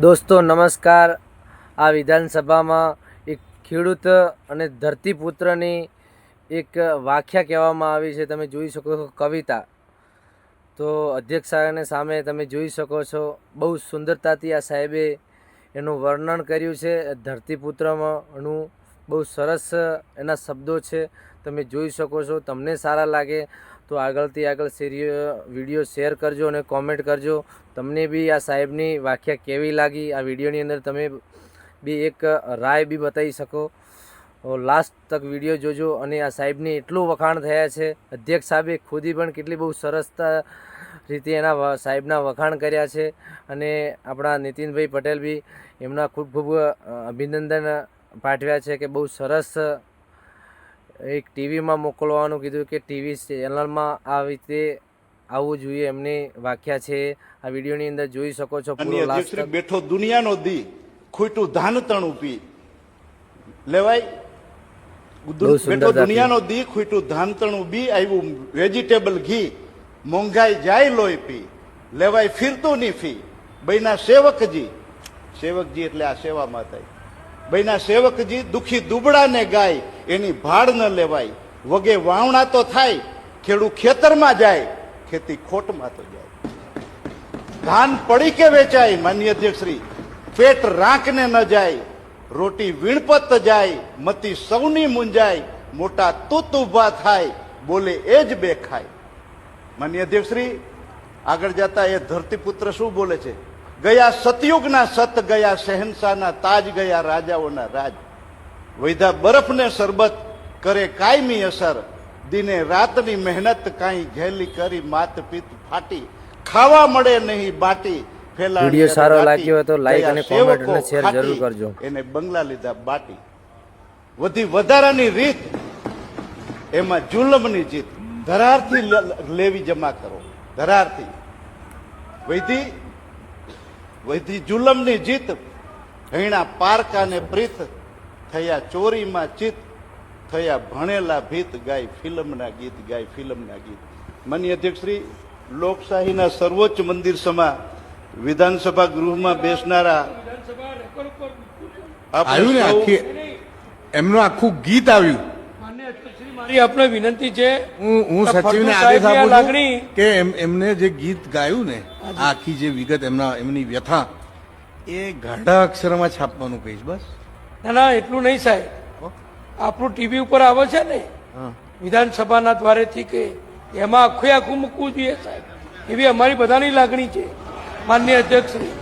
દોસ્તો, નમસ્કાર. આ વિધાનસભામાં એક ખેડૂત અને ધરતીપુત્રની એક વ્યાખ્યા કહેવામાં આવી છે. તમે જોઈ શકો છો કવિતા. તો અધ્યક્ષ સાહેબને સામે તમે જોઈ શકો છો, બહુ સુંદરતાથી આ સાહેબે એનું વર્ણન કર્યું છે. ધરતીપુત્રમાંનું બહુ સરસ એના શબ્દો છે. તમે જોઈ શકો છો, તમને સારા લાગે. તો આગળથી આગળ સિરિયો વીડિયો શેર કરજો અને કોમેન્ટ કરજો. તમને બી આ સાહેબની વાખ્યા કેવી લાગી? આ વિડીયોની અંદર તમે બી એક રાય બી બતાવી શકો. લાસ્ટ તક વીડિયો જોજો અને આ સાહેબની એટલું વખાણ થયા છે. અધ્યક્ષ સાહેબે ખુદી પણ કેટલી બહુ સરસતા રીતે એના સાહેબના વખાણ કર્યા છે. અને આપણા નીતિનભાઈ પટેલ બી એમના ખૂબ ખૂબ અભિનંદન પાઠવ્યા છે કે બહુ સરસ એક ટીવીમાં મોકલવાનું કીધું કે ટીવી ચેનલમાં આ રીતે આવવું જોઈએ. એમની વાખ્યા છે. આ વિડીયોની અંદર જોઈ શકો છો પૂરો બેઠો દુનિયાનો દી ખોટું ધાન તણ પી લેવાય? બેઠો દુનિયાનો દી ખોટું ધાન તણ બી આવ્યું વેજીટેબલ ઘી મોંઘાઈ જાય લોહી પી. લેવાય ફિરતું ની ફી. બૈના સેવકજી સેવકજી એટલે આ સેવામાં થાય બૈના સેવકજી દુખી દુબળાને ગાય. એની ભાડ ન લેવાય. વગે વાવણા તો થાય, ખેડૂત ખેતરમાં જાય, ખેતી ખોટમાં તો જાય. ધાન પડી કે વેચાય, માન્ય અધ્યક્ષશ્રી પેટ રાંકને ન જાય, રોટી વીણપત જાય, મતી સૌની મુંજાય મોટા તૂત ઊભા થાય, બોલે એ જ બે ખાય માન્ય અધ્યક્ષશ્રી આગળ જતા એ ધરતીપુત્ર શું બોલે છે? ગયા સતયુગના સત, ગયા શહેનશાહના તાજ, ગયા રાજાઓના રાજ. વૈધા બરફને શરબત કરે કાયમી અસર. દિને રાતની મહેનત કાંઈ ઘેલી કરી માત પિત ફાટી. ખાવા મળે નહીં બાટી. વીડિયો સારો લાગ્યો હોય તો લાઈક અને કોમેન્ટ અને શેર જરૂર કરજો. એને બંગલા લીધા બાટી. વધી વધારાની રીત એમાં જુલમની જીત. ધરારથી લેવી જમા કરો. ધરારથી. વૈધી વૈધી જુલમની જીત હૈણા પારકાને પ્રીત થયા ચોરીમાં ચિત થયા ભણેલા ભીત ગાય ફિલ્મના ગીત ગાય ફિલ્મના ગીત. માન્ય અધ્યક્ષશ્રી લોકશાહીના સર્વોચ્ચ મંદિર સમા વિધાનસભા ગૃહમાં બેસનારા આવ્યું ને આખી એમનું આખું ગીત આવ્યું. મારી આપને વિનંતી છે હું હું સચિવને આદેશ આપું છું લાગણી કે એમને જે ગીત ગાયું ને આખી જે વિગત એમના એમની વ્યથા એ ગાઢા અક્ષરમાં છાપવાનું કહીશ બસ. ના ના એટલું નહીં સાહેબ. આપણું ટીવી ઉપર આવે છે ને વિધાનસભાના દ્વારેથી કે એમાં આખું આખું મૂકવું જોઈએ સાહેબ. એવી અમારી બધાની લાગણી છે. માન્ય અધ્યક્ષશ્રી.